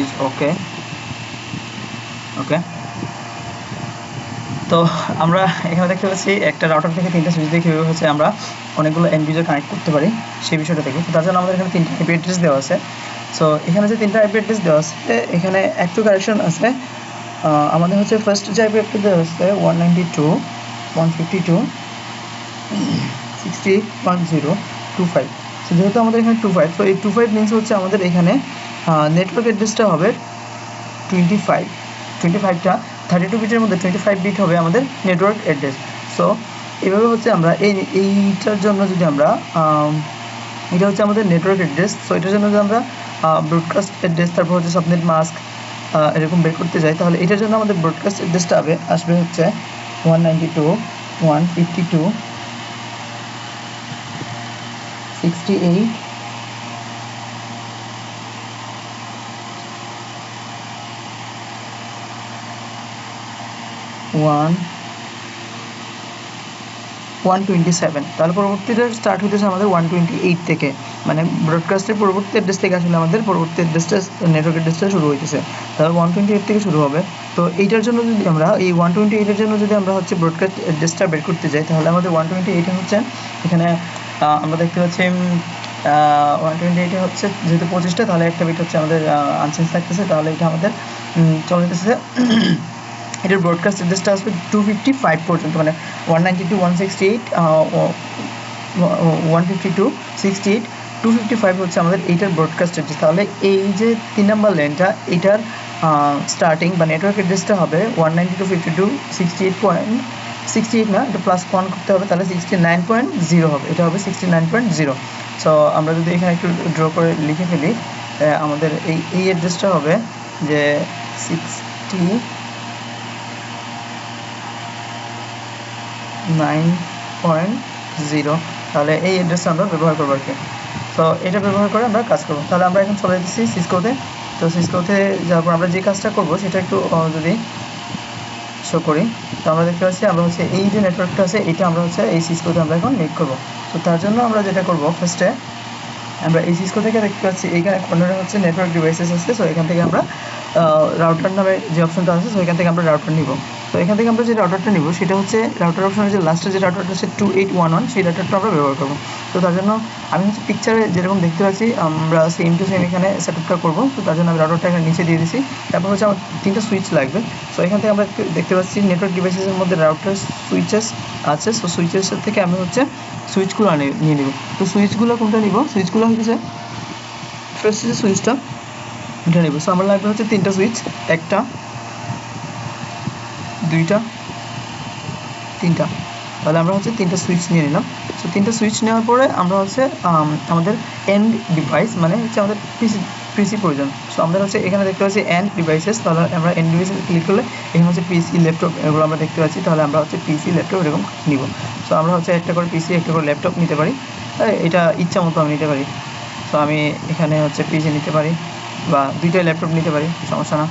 Is okay ওকে তো আমরা এখানে দেখতে পাচ্ছি একটা রাউটার থেকে তিনটা সুইচ দিয়ে কীভাবে হচ্ছে আমরা অনেকগুলো এন্ড ইউজার কানেক্ট করতে পারি সেই বিষয়টা থেকে তার জন্য আমাদের এখানে তিনটা আইপি অ্যাড্রেস দেওয়া আছে। সো এখানে যে তিনটা আইপি অ্যাড্রেস দেওয়া আছে, এখানে একটু কারেকশন আছে। আমাদের হচ্ছে ফার্স্ট যে আইপি অ্যাড্রেস দেওয়া আছে one ninety two one fifty two sixty one zero two five so যেহেতু আমাদের এখানে টু ফাইভ তো এই টু ফাইভ মিনস হচ্ছে আমাদের এখানে নেটওয়ার্ক অ্যাড্রেসটা হবে টোয়েন্টি ফাইভ টোয়েন্টি ফাইভটা থার্টি টু বিটের মধ্যে টোয়েন্টি ফাইভ বিট হবে আমাদের নেটওয়ার্ক অ্যাড্রেস সো এভাবে হচ্ছে আমরা এই এইটার জন্য যদি আমরা আম, এটা হচ্ছে আমাদের নেটওয়ার্ক অ্যাড্রেস সো এটার জন্য যদি আমরা ব্রডকাস্ট অ্যাড্রেস তারপর হচ্ছে সাবনেট মাস্ক এরকম বের করতে যাই তাহলে এটার জন্য আমাদের ব্রডকাস্ট অ্যাড্রেসটা হবে আসবে হচ্ছে one ninety two one fifty two sixty eight one one twenty seven তাহলে পরবর্তীটা স্টার্ট হতেছে আমাদের ওয়ান টোয়েন্টি এইট থেকে। মানে ব্রডকাস্টের পরবর্তী অ্যাড্রেস থেকে আসলে আমাদের পরবর্তী অ্যাড্রেসটা নেটওয়ার্ক অ্যাড্রেসটা শুরু হইতেছে। তাহলে ওয়ান টোয়েন্টি এইট থেকে শুরু হবে। তো এইটার জন্য যদি আমরা, এই ওয়ান টোয়েন্টি এইটের জন্য যদি আমরা হচ্ছে ব্রডকাস্ট অ্যাড্রেসটা বের করতে যাই, তাহলে আমাদের ওয়ান টোয়েন্টি এইটে হচ্ছে, এখানে আমরা দেখতে পাচ্ছি ওয়ান টোয়েন্টি এইটে হচ্ছে যেহেতু পঁচিশটা, তাহলে একটা বিট হচ্ছে আমাদের আনচেঞ্জ থাকতেছে। তাহলে এটা আমাদের চলে যেতেছে এটার ব্রডকাস্ট অ্যাড্রেসটা আসবে টু ফিফটি ফাইভ পর্যন্ত মানে one ninety two one sixty eight one fifty two sixty eight two fifty five হচ্ছে আমাদের এইটার ব্রডকাস্ট অ্যাড্রেস তাহলে এই যে তিন নম্বর লেনটা এটার স্টার্টিং বা নেটওয়ার্ক অ্যাড্রেসটা হবে one ninety two fifty two sixty eight point sixty eight না, এটা প্লাস ওয়ান করতে হবে, তাহলে সিক্সটি নাইন পয়েন্ট জিরো হবে, এটা হবে sixty nine point zero so আমরা যদি এখানে একটু ড্র করে লিখে ফেলি আমাদের এই এই অ্যাড্রেসটা হবে যে সিক্সটি নাইন পয়েন্ট জিরো তাহলে এই অ্যাড্রেসটা আমরা ব্যবহার করব আর কি। তো এটা ব্যবহার করে আমরা কাজ করব। তাহলে আমরা এখন চলে যাচ্ছি সিসকোতে তো সিসকোতে যাওয়ার পর আমরা যে কাজটা করব, সেটা একটু যদি শো করি, তো আমরা দেখতে পাচ্ছি আমরা হচ্ছে এই যে নেটওয়ার্কটা আছে, এটা আমরা হচ্ছে এই সিসকোতে আমরা এখন মেক করব। তো তার জন্য আমরা যেটা করব ফার্স্টে আমরা এই সিসকো থেকে দেখতে পাচ্ছি, এইখানে কর্নারে হচ্ছে নেটওয়ার্ক ডিভাইসেস আছে। সো এখান থেকে আমরা রাউটার নামে যে অপশনটা আছে সো এখান থেকে আমরা রাউটার নিব। তো এখান থেকে আমরা যে রাউটারটা নিব, সেটা হচ্ছে রাউটার অপশনের যে লাস্টে যে রাউটারটা আছে টু এইট ওয়ান ওয়ান সেই রাউটারটা আমরা ব্যবহার করব। তো তার জন্য আমি হচ্ছে পিকচারে যেরকম দেখতে পাচ্ছি, আমরা সেম টু সেম এখানে সেট আপটা করব। তো তার জন্য আমি রাউটারটা এখানে নিচে দিয়ে দিচ্ছি তারপর হচ্ছে আমার তিনটা সুইচ লাগবে। সো এখান থেকে আমরা দেখতে পাচ্ছি নেটওয়ার্ক ডিভাইসেসের মধ্যে রাউটার সুইচেস আছে। সো সুইচের থেকে আমি হচ্ছে সুইচগুলো আনি- নিয়ে নেব। তো সুইচগুলো কোনটা নিব? সুইচগুলো হচ্ছে ফার্স্ট যে সুইচটা এটা নেব। সো আমার লাগবে হচ্ছে তিনটা সুইচ একটা দুইটা, তিনটা। তাহলে আমরা হচ্ছে তিনটা সুইচ নিয়ে নিলাম। সো তিনটা সুইচ নেওয়ার পরে আমরা হচ্ছে আমাদের এন্ড ডিভাইস মানে হচ্ছে আমাদের পিসি পিসি প্রয়োজন। সো আমরা হচ্ছে এখানে দেখতে পাচ্ছি এন্ড ডিভাইসেস তাহলে আমরা এন্ড ডিভাইসে ক্লিক করলে এখানে হচ্ছে পিসি ল্যাপটপ এগুলো আমরা দেখতে পাচ্ছি। তাহলে আমরা হচ্ছে পিসি ল্যাপটপ এরকম নিব। সো আমরা হচ্ছে একটা করে পিসি একটা করে ল্যাপটপ নিতে পারি। এটা ইচ্ছা মতো আমি নিতে পারি। তো আমি এখানে হচ্ছে পিসি নিতে পারি বা দুইটাই ল্যাপটপ নিতে পারি, সমস্যা না।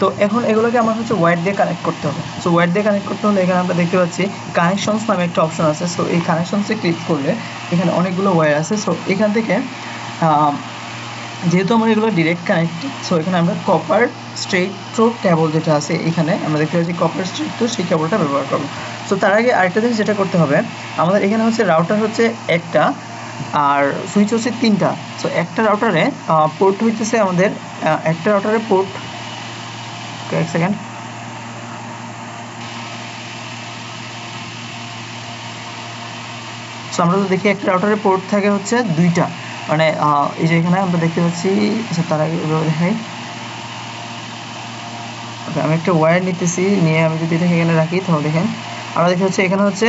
তো এখন এগুলোকে আমার হচ্ছে ওয়্যার দিয়ে কানেক্ট করতে হবে। সো ওয়্যার দিয়ে কানেক্ট করতে হলে এখানে আমরা দেখতে পাচ্ছি কানেকশনস নামে একটা অপশন আছে। সো এই কানেকশনসে ক্লিক করলে এখানে অনেকগুলো ওয়্যার আছে। সো এখান থেকে যেহেতু আমার এগুলো ডিরেক্ট কানেক্ট সো এখানে আমরা কপার স্ট্রেট থ্রো কেবল যেটা আছে, এখানে আমরা দেখতে পাচ্ছি কপার স্ট্রেট থ্রো সেই কেবলটা ব্যবহার করব। সো তার আগে আরেকটা জিনিস যেটা করতে হবে আমাদের এখানে হচ্ছে রাউটার হচ্ছে একটা আর সুইচ হচ্ছে তিনটা। সো একটা রাউটারে পোর্ট হইতেছে আমাদের একটা রাউটারে পোর্ট এক সেকেন্ড সো আমরা তো দেখি একটা রাউটারে পোর্ট থাকে হচ্ছে দুইটা। মানে এই যে এখানে আমরা দেখতে পাচ্ছি আচ্ছা তার আগে দেখাই। আমি একটা ওয়্যার নিতেছি, নিয়ে আমি যদি এটাকে এখানে রাখি, তাহলে দেখেন। আমরা দেখতে হচ্ছে এখানে হচ্ছে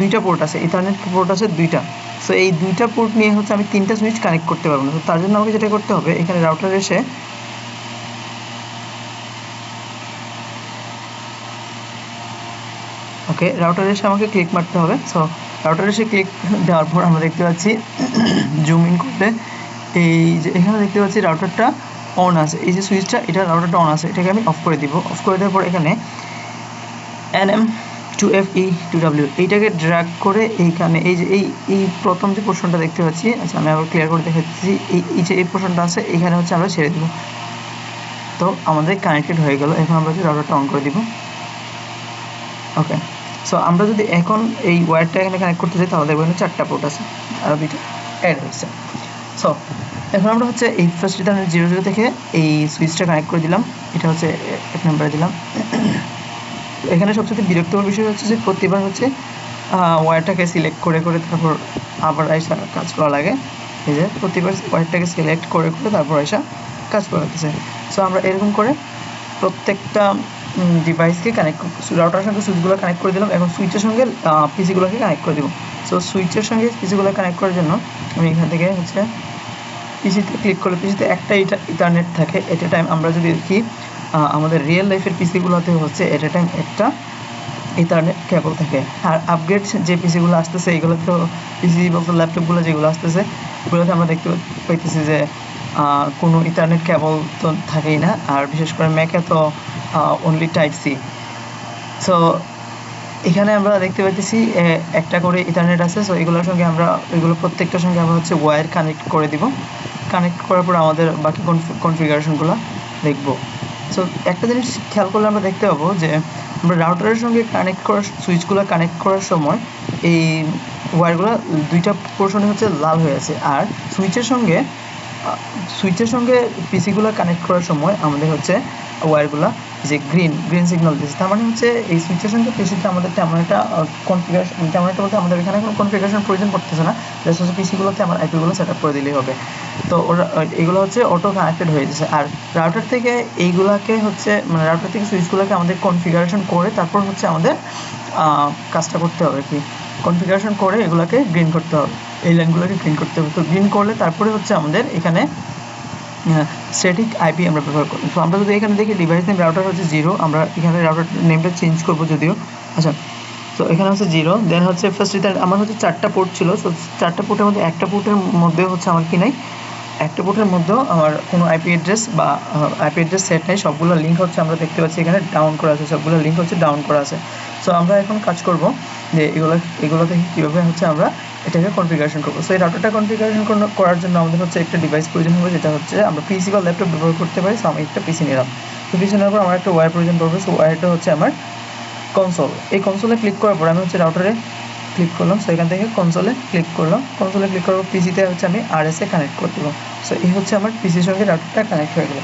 দুইটা পোর্ট আছে ইথারনেট পোর্ট আছে দুইটা। সো এই দুইটা পোর্ট নিয়ে হচ্ছে আমি তিনটা সুইচ কানেক্ট করতে পারব না। তো তার জন্য আমাকে যেটা করতে হবে, এখানে রাউটার এসে ওকে রাউটার এসে আমাকে ক্লিক মারতে হবে। সো রাউটার এসে ক্লিক দেওয়ার পর আমরা দেখতে পাচ্ছি জুম ইন করতে, এই যে এখানে দেখতে পাচ্ছি রাউটারটা অন আছে। এই যে সুইচটা এটা রাউটারটা অন আছে। এটাকে আমি অফ করে দিব। অফ করে দেওয়ার পর এখানে N M two F E two W এইটাকে ড্র্যাগ করে এইখানে এই যে এই এই প্রথম যে পোর্শনটা দেখতে পাচ্ছি আচ্ছা আমি আবার ক্লিয়ার করে দেখাচ্ছি, এই এই যে এই পোর্শনটা আছে এখানে হচ্ছে আমরা ছেড়ে দেবো। তো আমাদের কানেক্টেড হয়ে গেল, এখন আমরা যদি রাউটারটা অন করে দিব। ওকে সো আমরা যদি এখন এই ওয়্যারটা এখানে কানেক্ট করতে চাই তাহলে দেখব এখানে চারটা পোর্ট আছে, আর দুইটা অ্যাড হয়েছে। সো এখন আমরা হচ্ছে এই ফার্স্ট জিরো জিরো থেকে এই সুইচটা কানেক্ট করে দিলাম, এটা হচ্ছে এক নাম্বারে দিলাম। এখানে সবচেয়ে বিরক্তকর বিষয় হচ্ছে যে প্রতিবার হচ্ছে ওয়্যারটাকে সিলেক্ট করে করে তারপর আবার আইসা কাজ করা লাগে। এই যে প্রতিবার ওয়্যারটাকে সিলেক্ট করে করে তারপর আইসা কাজ করা লাগতেছে। সো আমরা এরকম করে প্রত্যেকটা ডিভাইসকে কানেক্ট রাউটারের সঙ্গে সুইচগুলো কানেক্ট করে দিলাম। এখন সুইচের সঙ্গে পিসিগুলোকে কানেক্ট করে দেবো। সো সুইচের সঙ্গে পিসিগুলো কানেক্ট করার জন্য আমি এখান থেকে হচ্ছে পিসিতে ক্লিক করলে পিসিতে একটা ইন্টারনেট থাকে। এট এ টাইম আমরা যদি কি আমাদের রিয়েল লাইফের পিসিগুলোতে হচ্ছে এট এ টাইম একটা ইথারনেট কেবল থাকে। আর আপগ্রেড যে পিসিগুলো আসতেছে এইগুলো তো পিসি বলতে ল্যাপটপগুলো যেগুলো আসতেছে, এগুলোতে আমরা দেখতে পাইতেছি যে কোনো ইথারনেট কেবল তো থাকেই না। আর বিশেষ করে ম্যাকে তো অনলি টাইপ সি সো এখানে আমরা দেখতে পাইতেছি একটা করে ইথারনেট আছে। সো এগুলোর সঙ্গে আমরা, এগুলো প্রত্যেকটার সঙ্গে আমরা হচ্ছে ওয়্যার কানেক্ট করে দিব। কানেক্ট করার পর আমাদের বাকি কনফিগারেশনগুলো দেখব। সো একটা জিনিস খেয়াল করলে আমরা দেখতে পাবো যে, আমরা রাউটারের সঙ্গে কানেক্ট করার সুইচগুলো কানেক্ট করার সময় এই ওয়্যারগুলো দুইটা পোর্শনে হচ্ছে লাল হয়ে আছে। আর সুইচের সঙ্গে সুইচের সঙ্গে পিসিগুলো কানেক্ট করার সময় আমাদের হচ্ছে ওয়্যারগুলো যে গ্রিন গ্রিন সিগন্যাল দিচ্ছে তার মানে হচ্ছে এই সঙ্গে পিসিতে আমাদের তেমন একটা কনফিগারেশন তেমন একটা বলতে আমাদের এখানে কোনো কনফিগারেশন প্রয়োজন পড়তেছে না। জাস্ট হচ্ছে পিসিগুলোতে আমার আইপিগুলো সেট আপ করে দিলেই হবে। তো ওরা, এগুলো হচ্ছে অটো কানেক্টেড হয়ে যাচ্ছে আর রাউটার থেকে এইগুলাকে হচ্ছে মানে রাউটার থেকে সুইচগুলোকে আমাদের কনফিগারেশন করে তারপর হচ্ছে আমাদের কাজটা করতে হবে কি। কনফিগারেশন করে এগুলোকে গ্রিন করতে হবে। এই লাইনগুলোকে গ্রিন করতে হবে। তো গ্রিন করলে তারপরে হচ্ছে আমাদের এখানে স্ট্যাটিক আইপি আমরা ব্যবহার করি তো আমরা যদি এখানে দেখি ডিভাইস নেম রাউটার হচ্ছে জিরো আমরা এখানে রাউটার নেমটা চেঞ্জ করব যদিও। আচ্ছা তো এখানে হচ্ছে জিরো দেন হচ্ছে ফার্স্ট রিটার্ন আমার হচ্ছে চারটা পোর্ট ছিল, তো চারটা পোর্টের মধ্যে একটা পোর্টের মধ্যে হচ্ছে আমার কি নাই? একটা পোর্টের মধ্যেও আমার কোনো আইপি অ্যাড্রেস বা আইপি অ্যাড্রেস সেট নেই, সবগুলো লিঙ্ক হচ্ছে আমরা দেখতে পাচ্ছি এখানে ডাউন করা আছে, সবগুলো লিঙ্ক হচ্ছে ডাউন করা আছে। সো আমরা এখন কাজ করব যে এগুলো এগুলো থেকে কীভাবে হচ্ছে আমরা এটাকে কনফিগারেশন করব। সো এই রাউটারটা কনফিগারেশন করার জন্য আমাদের হচ্ছে একটা ডিভাইস প্রয়োজন হবে, যেটা হচ্ছে আমরা পিসি বা ল্যাপটপ ব্যবহার করতে পারি। সো আমি একটা পিসি নিলাম। তো পিসি নেওয়ার পর আমার একটা ওয়্যার প্রয়োজন পড়বে। সো ওয়ারটা হচ্ছে আমার কনসোল এই কনসোলে ক্লিক করার পর আমি হচ্ছে রাউটারে ক্লিক করলাম। সো এখান থেকে কনসোলে ক্লিক করলাম। কনসোলে ক্লিক করার পর পিসিতে হচ্ছে আমি আর এসে কানেক্ট করে দেবো সো এই হচ্ছে আমার পিসির সঙ্গে রাউটারটা কানেক্ট হয়ে গেলো।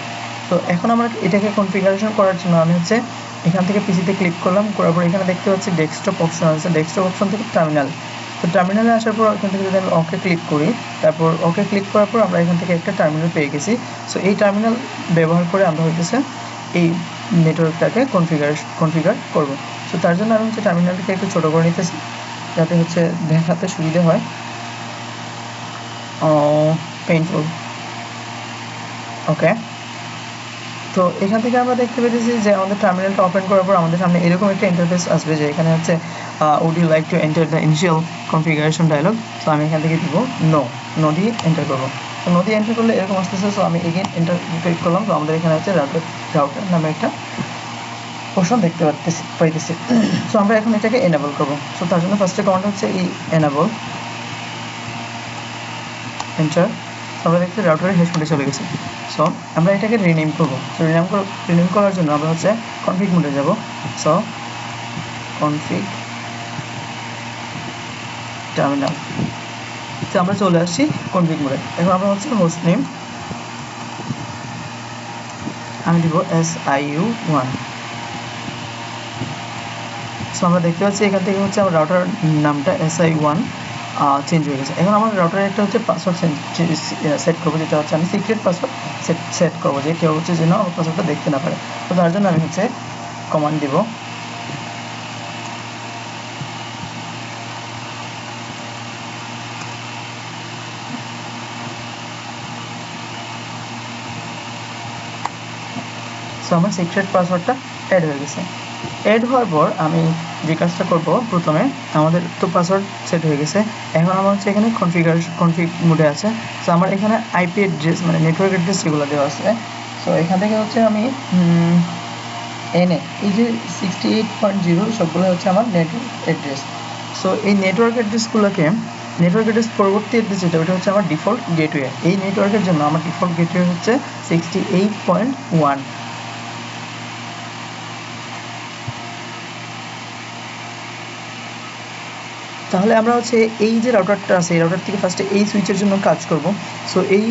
তো এখন আমার এটাকে কনফিগারেশন করার জন্য আমি হচ্ছে এখান থেকে পিসিতে ক্লিক করলাম। করার পর এখানে দেখতে পাচ্ছি ডেস্কটপ অপশন আছে। ডেস্কটপ অপশন থেকে টার্মিনাল তো টার্মিনালে আসার পর এখান থেকে যদি আমি ওকে ক্লিক করি, তারপর ওকে ক্লিক করার পর আমরা এখান থেকে একটা টার্মিনাল পেয়ে গেছি। সো এই টার্মিনাল ব্যবহার করে আমরা হইতেছে এই নেটওয়ার্কটাকে কনফিগার কনফিগার করব। সো তার জন্য আমি হচ্ছে টার্মিনালটাকে একটু ছোটো করে নিতেছি, যাতে হচ্ছে দেখাতে সুবিধে হয়। পেইনফুল ওকে তো এখান থেকে আমরা দেখতে পেয়েছি যে আমাদের টার্মিনালটা ওপেন করার পর আমাদের সামনে এরকম একটা ইন্টারফেস আসবে যে এখানে হচ্ছে would you like to enter the initial configuration dialog তো আমি এখান থেকে দিব নো নো দিয়ে এন্টার করব। তো নো দিয়ে এন্টার করলে এরকম আসতেছে। সো আমি এগেন এন্টার ক্লিক করলাম। তো আমাদের এখানে হচ্ছে রাউটার রাউটার নামে একটা অপশন দেখতে পাচ্ছি পাইতেছি। সো আমরা এখন এটাকে এনাবল করব। সো তার জন্য ফার্স্টে কমান্ড হচ্ছে এই এনাবল এন্টার আমরা দেখতে রাউটারের হেড মোডে চলে গেছে। সো আমরা এটাকে রিনেম করব। সো রিনেম রিনেম করার জন্য আমরা হচ্ছে কনফিগ মোডে যাব। সো কনফিগ টার্মিনাল তো আমরা চলে আসছি কনফিগ মোডে। এখন আমরা হচ্ছে হোস্ট নেম আমি দিব S I U one so আমরা দেখতে পাচ্ছি এখান থেকে হচ্ছে আমার রাউটার নামটা এস আই ওয়ান চেঞ্জ হয়ে গেছে। এখন আমার রাউটারে একটা হচ্ছে পাসওয়ার্ড সেট করব, যেটা হচ্ছে আমি সিক্রেট পাসওয়ার্ড সেট সেট করব, যে কেউ হচ্ছে যেন পাসওয়ার্ডটা দেখতে না পারে। তো তার জন্য আমি হচ্ছে কমান্ড দিব আমার সিক্রেট পাসওয়ার্ডটা অ্যাড হয়ে গেছে। অ্যাড হওয়ার পর আমি যে কাজটা করব, প্রথমে আমাদের তো পাসওয়ার্ড সেট হয়ে গেছে। এখন আমার হচ্ছে এখানে কনফিগারেশন কনফিগ মোডে আছে। সো আমার এখানে আইপি অ্যাড্রেস মানে নেটওয়ার্ক অ্যাড্রেস যেগুলো দেওয়া আছে। সো এখান থেকে হচ্ছে আমি এনএ এই যে সিক্সটি এইট পয়েন্ট জিরো সবগুলো হচ্ছে আমার নেটওয়ার্ক অ্যাড্রেস সো এই নেটওয়ার্ক অ্যাড্রেসগুলোকে নেটওয়ার্ক অ্যাড্রেস পরবর্তী অ্যাড্রেস যেটা, ওটা হচ্ছে আমার ডিফল্ট গেটওয়ে এই নেটওয়ার্কের জন্য আমার ডিফল্ট গেটওয়ে হচ্ছে সিক্সটি এইট পয়েন্ট ওয়ান তাহলে আমরা হচ্ছে এই যে রাউটারটা আছে, এই রাউটার থেকে ফার্স্টে এই সুইচের জন্য কাজ করব। সো এই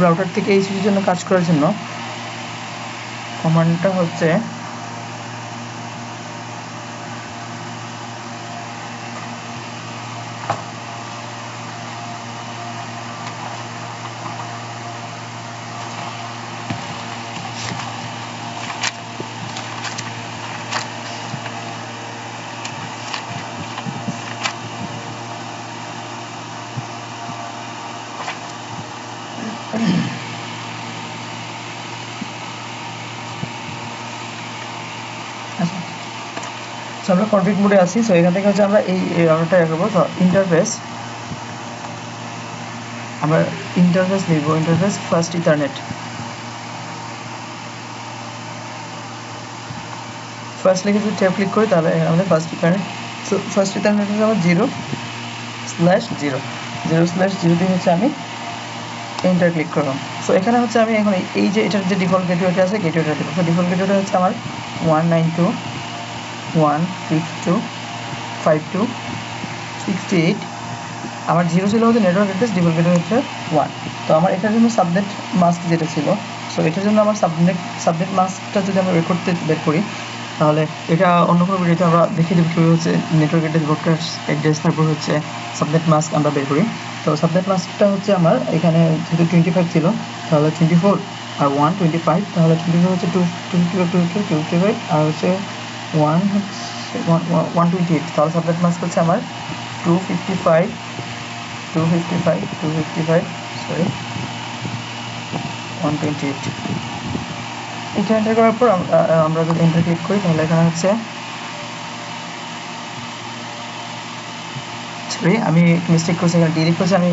রাউটার থেকে এই সুইচের জন্য কাজ করার জন্য কমান্ডটা হচ্ছে সো আমরা কনফিগ মোডে আছি সো এখান থেকে হচ্ছে আমরা এই রাউটারটা করব তো ইন্টারফেস আমরা ইন্টারফেস লিখব ইন্টারফেস ফার্স্ট ইথারনেট ফার্স্ট লিখে যদি ট্যাব ক্লিক করি, তাহলে আমাদের first ethernet so first ethernet হচ্ছে আমার zero slash zero zero slash zero দিয়ে হচ্ছে আমি এন্টার ক্লিক করলাম। সো এখানে হচ্ছে আমি এখন এই- এই যে, এটার যে ডিফল্ট গেটওয়েটা আছে গেটওয়েটা দেবো সো ডিফল্ট গেটওয়েটা হচ্ছে আমার one nine two one two, five two, sixty eight. আমার জিরো ছিল হচ্ছে নেটওয়ার্ক অ্যাড্রেস গেটওয়ে হচ্ছে ওয়ান তো আমার এটার জন্য সাবনেট মাস্ক যেটা ছিল সো এটার জন্য আমার সাবনেট সাবনেট মাস্কটা যদি আমরা বের করতে, বের করি, তাহলে এটা অন্য কোনো ভিডিওতে আমরা দেখিয়ে দেবো কীভাবে হচ্ছে নেটওয়ার্ক অ্যাড্রেস ব্রডকাস্ট অ্যাড্রেস তারপর হচ্ছে সাবনেট মাস্ক আমরা বের করি। তো সাবনেট মাস্কটা হচ্ছে আমার এখানে যেহেতু টোয়েন্টি ফাইভ ছিল, তাহলে টোয়েন্টি ফোর আর ওয়ান টোয়েন্টি ফাইভ তাহলে টোয়েন্টি ফোর হচ্ছে two two five two fifty two fifty five আর হচ্ছে ওয়ান হচ্ছে ওয়ান টোয়েন্টি এইট তাহলে সাবনেট মাস্ক হচ্ছে আমার two fifty five two fifty five two fifty five sorry one twenty eight এটা enter করার পর আমরা যদি এন্টার ক্লিক করি, তাহলে এখানে হচ্ছে সরি আমি মিস্টেক করছি, এখানে ডিলিট করছি, আমি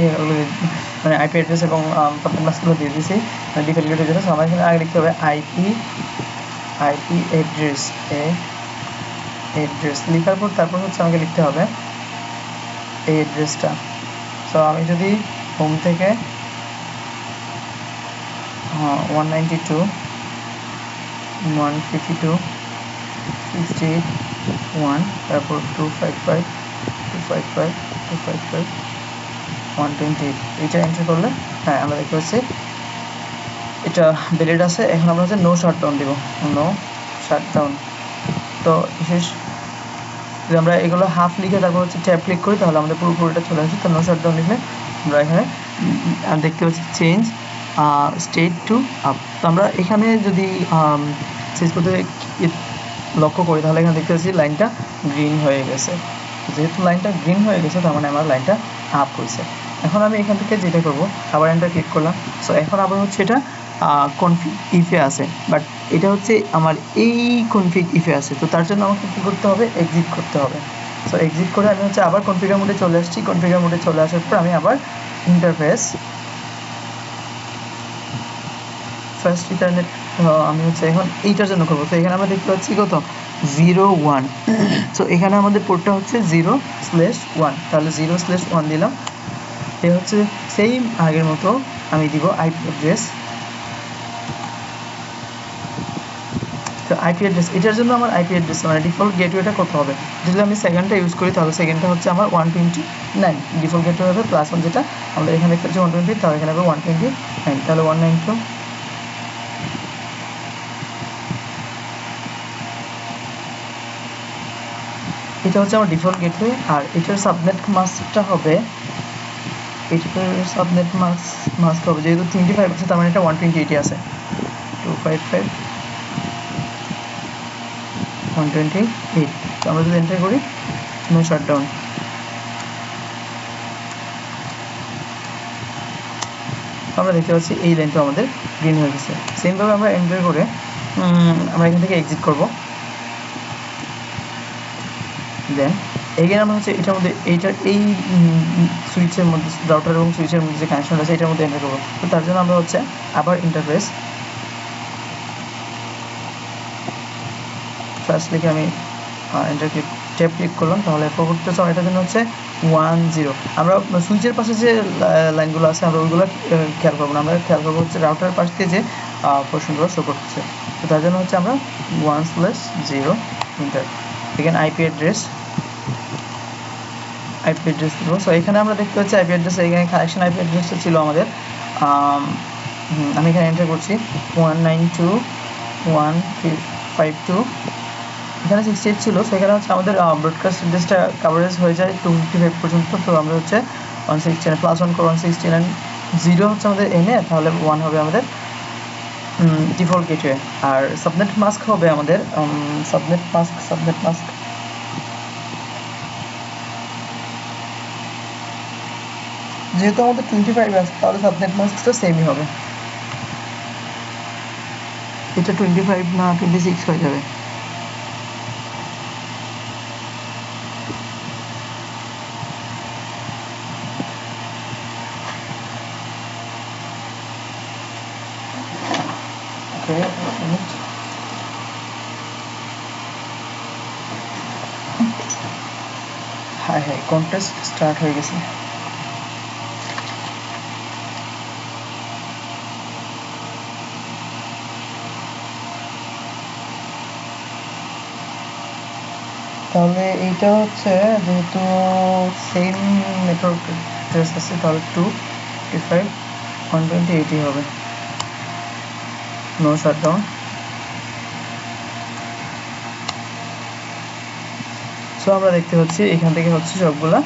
মানে আইপি অ্যাড্রেস এবং সাবনেট মাস্কগুলো দিয়ে দিয়েছি মানে ডিফল্ট গেটের জন্য। আমার এখানে আগে লিখতে হবে আইপি আইপি অ্যাড্রেস এ অ্যাড্রেস লেখার পর তারপর হচ্ছে আমাকে লিখতে হবে এই অ্যাড্রেসটা সো আমি যদি হোম থেকে one ninety two one fifty two sixty one তারপর two five five two five five two five five one twenty eight এইটা এন্টার করলে হ্যাঁ আমরা দেখতে পাচ্ছি, এটা ভ্যালিড আছে। এখন আমরা হচ্ছে নো শাটডাউন দিব। নো শাটডাউন তো শেষ যদি আমরা এগুলো হাফ লিখে তারপর হচ্ছে ট্যাব ক্লিক করি, তাহলে আমাদের পুরো পুরোটা চলে আসে। তো নো শাটডাউন লিখলে আমরা এখানে দেখতে পাচ্ছি চেঞ্জ স্টেট টু আপ তো আমরা এখানে যদি শেষ করতে লক্ষ্য করি, তাহলে এখানে দেখতে পাচ্ছি লাইনটা গ্রিন হয়ে গেছে। যেহেতু লাইনটা গ্রিন হয়ে গেছে, তার মানে আমার লাইনটা আপ হয়েছে। এখন আমি এখান থেকে যেটা করব, আবার এন্টার ক্লিক করলাম। সো এখন আবার হচ্ছে এটা কনফিগ ইফে আছে। বাট এটা হচ্ছে আমার এই কনফিগ ইফে আছে। তো তার জন্য আমাকে কী করতে হবে? এক্সিট করতে হবে। সো এক্সিট করে আমি হচ্ছে আবার কনফিগার মোডে চলে আসছি। কনফিগার মোডে চলে আসার পর আমি আবার ইন্টারফেস ফার্স্ট ইন্টারনেট আমি হচ্ছে এখন এইটার জন্য করব। তো এখানে আমরা দেখতে পাচ্ছি কত জিরো ওয়ান সো এখানে আমাদের পোর্টটা হচ্ছে জিরো স্ল্যাশ ওয়ান তাহলে জিরো স্ল্যাশ ওয়ান দিলাম। এ হচ্ছে সেম আগের মতো আমি দিব আইপি অ্যাড্রেস আইপি অ্যাড্রেস এটার জন্য আমার আইপি অ্যাড্রেস মানে ডিফল্ট গেটওয়েটা কত হবে। যদি আমি সেকেন্ডটা ইউজ করি, তাহলে সেকেন্ডটা হচ্ছে আমার one twenty nine default gateway হবে প্লাস ওয়ান যেটা আমরা এখানে দেখতে পাচ্ছি ওয়ান টোয়েন্টি তাহলে এখানে হবে ওয়ান টোয়েন্টি নাইন তাহলে ওয়ান নাইন টু এটা হচ্ছে আমার ডিফল্ট গেটওয়ে আর এটার সাবনেট মাস্কটা হবে, এটার সাবনেট মাস্ক মাস্ক হবে। যেহেতু টোয়েন্টি ফাইভ আছে, তার মানে এটা ওয়ান টোয়েন্টি এইটে আছে। Two five five one twenty eight তো আমরা যদি এন্টার করি নো শাটডাউন আমরা দেখতে পাচ্ছি এই লাইনটা আমাদের গ্রিন হয়ে গেছে। সেমভাবে আমরা এন্টার করে আমরা এখান থেকে এক্সিট করব। দেন এগেন আমরা হচ্ছে এটার মধ্যে, এইটার এই সুইচের মধ্যে রাউটার এবং সুইচের মধ্যে যে কানেকশন আছে এটার মধ্যে এন্টার করব। তো তার জন্য আমরা হচ্ছে আবার ইন্টারফেস ফার্স্ট লিখে আমি এন্টার ক্লিক ট্যাপ ক্লিক করলাম, তাহলে পরবর্তী হচ্ছে এটার জন্য হচ্ছে ওয়ান জিরো আমরা সুইচের পাশে যে লাইনগুলো আছে, আমরা ওইগুলো খেয়াল করব না। আমরা খেয়াল করব হচ্ছে রাউটার পাশ দিয়ে যে পোর্শনগুলো শো করতেছে তো তার জন্য হচ্ছে আমরা ওয়ান প্লাস জিরো ইন্টার এখানে আইপি অ্যাড্রেস আইপি অ্যাড্রেস দেবো। সো এখানে আমরা দেখতে পাচ্ছি আইপি অ্যাড্রেস এখানে কানেকশন আইপি অ্যাড্রেসটা ছিল আমাদের। আমি এখানে এন্টার করছি। One nine two one five two এখানে সিক্সটি এইট ছিল, সেখানে হচ্ছে আমাদের ব্রডকাস্ট অ্যাড্রেসটা কাভারেজ হয়ে যায় টু ফিফটি ফাইভ পর্যন্ত। তো আমরা হচ্ছে one sixty nine plus one করে ওয়ান সিক্সটি নাইন জিরো হচ্ছে আমাদের এনে তাহলে ওয়ান হবে আমাদের ডিফল্ট গেটওয়ে আর সাবনেট মাস্ক হবে আমাদের সাবনেট মাস্ক সাবনেট মাস্ক যেহেতু আমাদের টোয়েন্টি ফাইভ আছে তাহলে সাবনেট মাস্কটা সেমই হবে। এটা টোয়েন্টি ফাইভ না টোয়েন্টি সিক্স হয়ে যাবে Okay, a minute. হ্যাঁ হ্যাঁ কন্টেস্ট স্টার্ট হয়ে গেছে। তাহলে এইটা হচ্ছে যেহেতু সেম নেটওয়ার্ক অ্যাড্রেস আছে, তাহলে টু ফাইভ ওয়ান টোয়েন্টি এইটই হবে। নো শাটডাউন সো আমরা দেখতে পাচ্ছি এখান থেকে হচ্ছে সবগুলা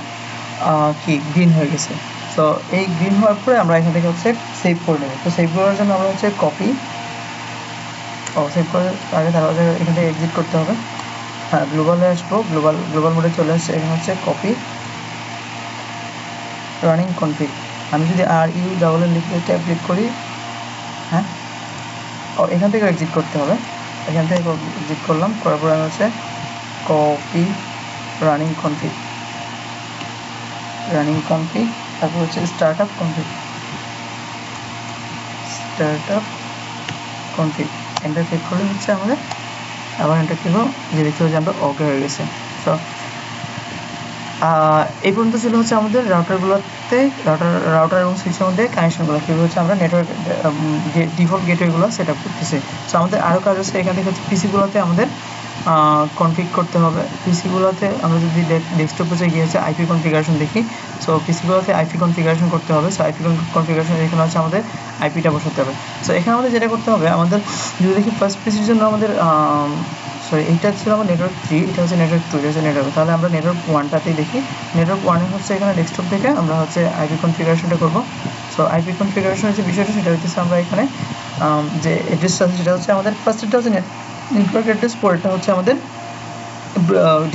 কি গ্রিন হয়ে গেছে। সো এই গ্রিন হওয়ার পরে আমরা এখান থেকে হচ্ছে সেভ করে নেব। তো সেভ করার জন্য আমরা হচ্ছে কপি ও সেভ করার আগে তাহলে এখান থেকে এক্সিট করতে হবে। হ্যাঁ গ্লোবালে আসব। গ্লোবাল গ্লোবাল মোডে চলে আসছে। এখানে হচ্ছে কপি রানিং কনফিগ আমি যদি আর ইউ ডাবল লিখে ট্যাব ক্লিক করি হ্যাঁ ও, এখান থেকে এক্সিট করতে হবে। এখান থেকে এক্সিট করলাম। করার পরে হচ্ছে copy running config running config তারপর হচ্ছে start up config start up config enter click করলে হচ্ছে আমাদের। আবার এন্টার ক্লিক যে দেখতে পাচ্ছি আমরা ওকে হয়ে গেছে। তো এই পর্যন্ত ছিল হচ্ছে আমাদের রাউটারগুলোতে রাউটার রাউটার এবং সুইচের মধ্যে কানেকশনগুলো কীভাবে হচ্ছে আমরা নেটওয়ার্ক ডিফল্ট গেটওয়েগুলো সেট আপ করতেছি। সো আমাদের আরও কাজ আছে, এখান থেকে হচ্ছে পিসিগুলোতে আমাদের কনফিগ করতে হবে। পিসিগুলোতে আমরা যদি ডেস্কটপে গিয়ে হচ্ছে আইপি কনফিগারেশন দেখি সো পিসিগুলোতে আইপি কনফিগারেশন করতে হবে। সো আইপি কনফিগারেশন এখানে হচ্ছে আমাদের আইপিটা বসাতে হবে। সো এখানে আমাদের যেটা করতে হবে, আমাদের যদি দেখি ফার্স্ট পিসির জন্য আমাদের সরি এইটা ছিল আমার নেটওয়ার্ক থ্রি এটা হচ্ছে নেটওয়ার্ক টু এটা হচ্ছে নেটওয়ার্ক তাহলে আমরা নেটওয়ার্ক ওয়ানটাতেই দেখি। নেটওয়ার্ক ওয়ানে হচ্ছে এখানে ডেস্কটপ থেকে আমরা হচ্ছে আইপি কনফিগারেশনটা করব। সো আইপি কনফিগারেশনের যে বিষয়টা, সেটা হচ্ছে আমরা এখানে যে অ্যাড্রেসটা আছে, সেটা হচ্ছে আমাদের ফার্স্ট এটা হচ্ছে নেটওয়ার্ক অ্যাড্রেস পরেরটা হচ্ছে আমাদের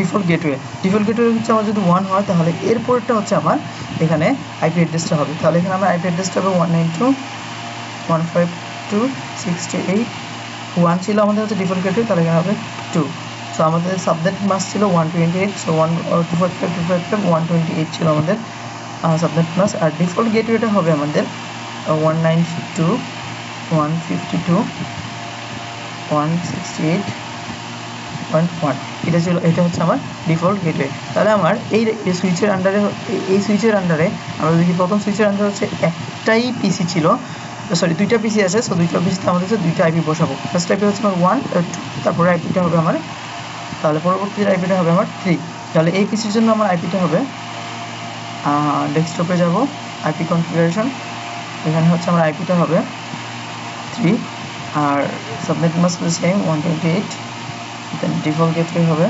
ডিফল্ট গেটওয়ে ডিফল্ট গেটওয়ে হচ্ছে আমার যদি ওয়ান হয়, তাহলে এর পরেরটা হচ্ছে আমার এখানে আইপি অ্যাড্রেসটা হবে। তাহলে এখানে আমার আইপি অ্যাড্রেসটা হবে one nine two one five two sixty eight one ছিল আমাদের হচ্ছে ডিফল্ট গেটওয়ে তাহলে এখানে হবে টু সো আমাদের সাবনেট মাস ছিল one twenty eight so one two five two five one twenty eight ছিল আমাদের সাবনেট মাস আর ডিফল্ট গেটওয়েটা হবে আমাদের one nine two one fifty two one sixty eight point one এটা ছিল, এটা হচ্ছে আমার ডিফল্ট গেটওয়ে তাহলে আমার এই সুইচের আন্ডারে এই সুইচের আন্ডারে আমরা দেখি প্রথম সুইচের আন্ডারে হচ্ছে একটাই পিসি ছিল সরি দুইটা পিসি আছে সো দুইটা পিসিতে আমাদের হচ্ছে দুইটা আইপি বসাবো। ফার্স্ট আইপি হচ্ছে আমার ওয়ান টু তারপরে আইপিটা হবে আমার, তাহলে পরবর্তী আইপিটা হবে আমার থ্রি তাহলে এই পিসির জন্য আমার আইপিটা হবে ডেস্কটপে যাব আইপি কনফিগারেশন এখানে হচ্ছে আমার আইপিটা হবে থ্রি আর subnet mask same one twenty eight then default gateway হবে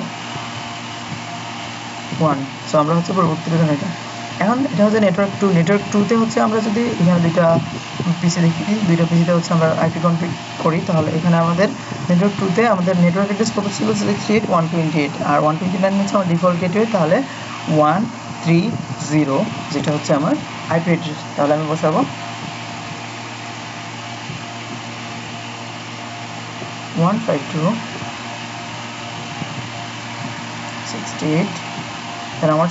ওয়ান সো আমরা হচ্ছে পরবর্তীতে এখানে এটা এখন এটা হচ্ছে নেটওয়ার্ক টু নেটওয়ার্ক টুতে হচ্ছে আমরা যদি এখানে দুইটা পিসি দেখি, দুইটা পিসিতে হচ্ছে আমরা আইপি কনফিগ করি, তাহলে এখানে আমাদের নেটওয়ার্ক টুতে আমাদের নেটওয়ার্ক অ্যাড্রেস কত ছিল? Sixty eight one twenty eight আর ওয়ান টোয়েন্টি নাইন হচ্ছে আমার ডিফল্ট গেটওয়ে তাহলে ওয়ান থ্রি জিরো যেটা হচ্ছে আমার আইপি অ্যাড্রেস তাহলে আমি বসাবো one five two sixty eight আর আমার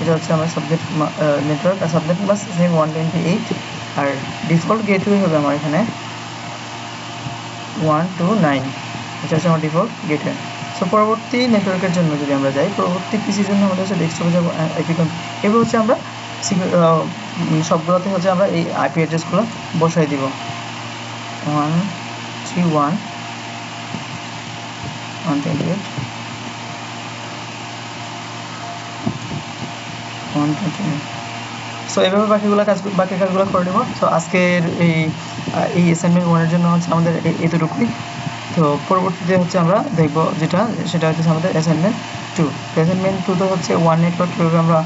এটা হচ্ছে আমার subject network subject same one twenty eight আর ডিফল্ট হবে আমার এখানে ওয়ান টু নাইন এটা হচ্ছে আমার ডিফল্ট সো পরবর্তী নেটওয়ার্কের জন্য যদি আমরা যাই, পরবর্তী জন্য আমাদের হচ্ছে এবার হচ্ছে আমরা সবগুলোতে হচ্ছে আমরা এই আইপি অ্যাড্রেসগুলো বসাই দিব। One three one one twenty eight one twenty nine so এভাবে বাকিগুলো কাজ বাকি কাজগুলো করে নেব। তো আজকের এই এই অ্যাসাইনমেন্ট ওয়ানের জন্য হচ্ছে আমাদের এতটুকুই তো পরবর্তীতে হচ্ছে আমরা দেখব যেটা, সেটা হচ্ছে আমাদের অ্যাসাইনমেন্ট টু অ্যাসাইনমেন্ট টু তো হচ্ছে ওয়ান নেটওয়ার্ক কীভাবে আমরা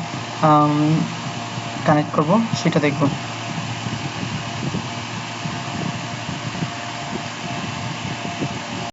কানেক্ট করব, সেটা দেখব।